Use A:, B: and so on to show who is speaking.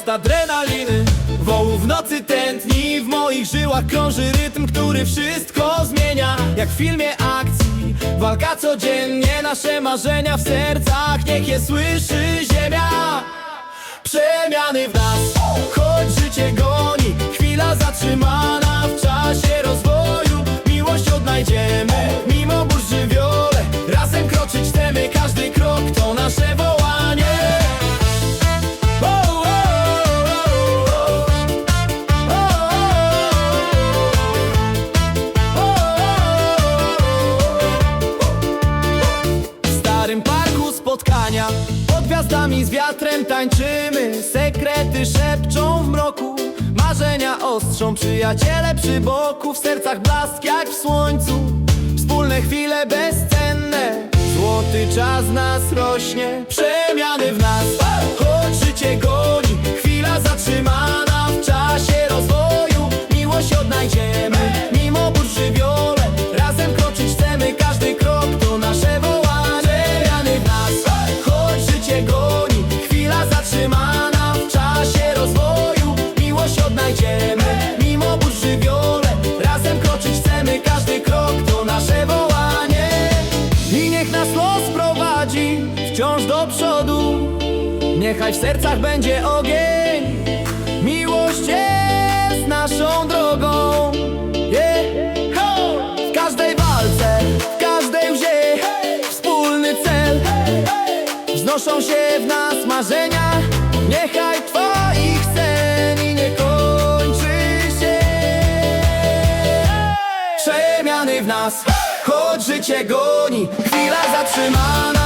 A: wzrost adrenaliny. Wołu w nocy tętni, w moich żyłach krąży rytm, który wszystko zmienia. Jak w filmie akcji, walka codziennie, nasze marzenia w sercach Niech je słyszy ziemia, przemiany w nas, choć życie goni. Pod gwiazdami z wiatrem tańczymy. Sekrety szepczą w mroku. Marzenia ostrzą. Przyjaciele przy boku. W sercach blask jak w słońcu. Wspólne chwile bezcenne. Złoty czas nas rośnie Wciąż do przodu. Niechaj w sercach będzie ogień. Miłość jest naszą drogą. Yeah. W każdej walce, w każdej łzie Wspólny cel. Wznoszą się w nas marzenia. Niechaj twoich sen nie kończy się. Przemiany w nas, choć życie goni. Chwila zatrzymana